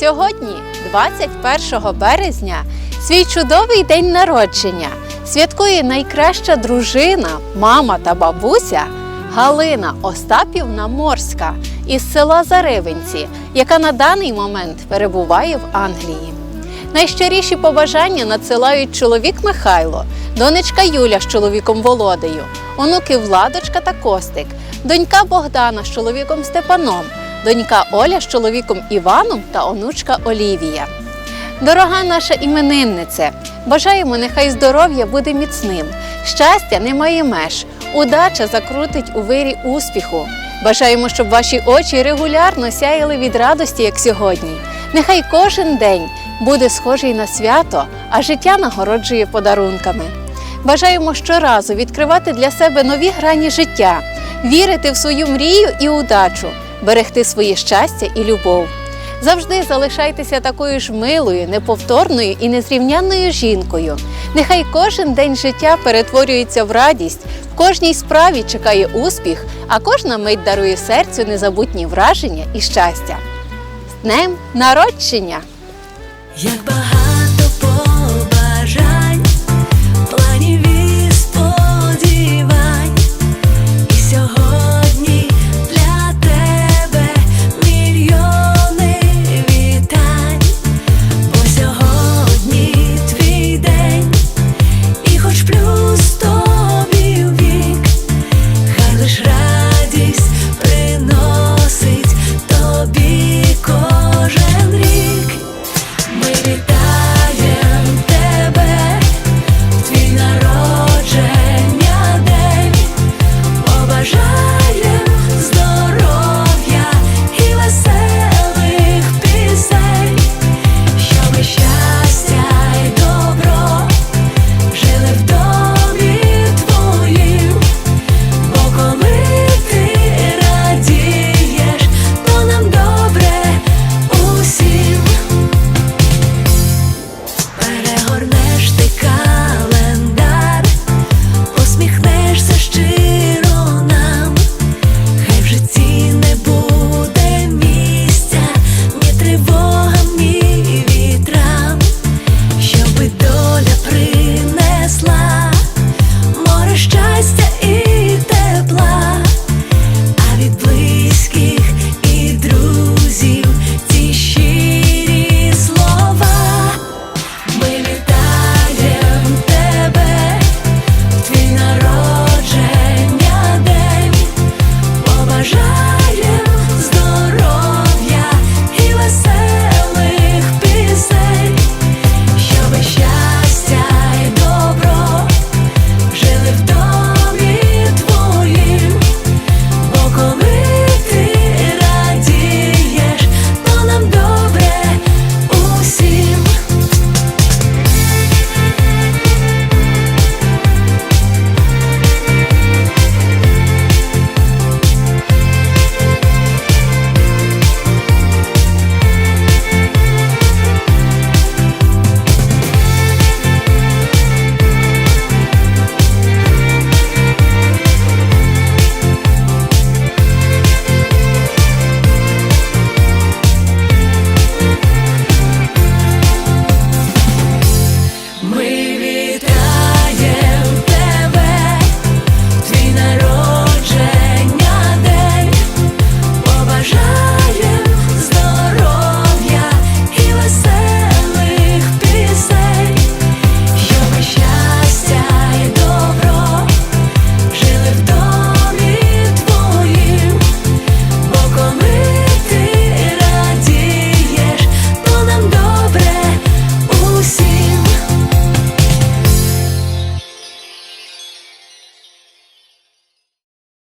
Сьогодні, 21 березня, свій чудовий день народження святкує найкраща дружина, мама та бабуся Галина Остапівна Морська із села Заривенці, яка на даний момент перебуває в Англії. Найщиріші побажання надсилають чоловік Михайло, донечка Юля з чоловіком Володею, онуки Владочка та Костик, донька Богдана з чоловіком Степаном, донька Оля з чоловіком Іваном та онучка Олівія. Дорога наша імениннице, бажаємо, нехай здоров'я буде міцним, щастя не має меж, удача закрутить у вирі успіху. Бажаємо, щоб ваші очі регулярно сяяли від радості, як сьогодні. Нехай кожен день буде схожий на свято, а життя нагороджує подарунками. Бажаємо щоразу відкривати для себе нові грані життя, вірити в свою мрію і удачу, берегти своє щастя і любов. Завжди залишайтеся такою ж милою, неповторною і незрівнянною жінкою. Нехай кожен день життя перетворюється в радість, в кожній справі чекає успіх, а кожна мить дарує серцю незабутні враження і щастя. З днем народження! Як багато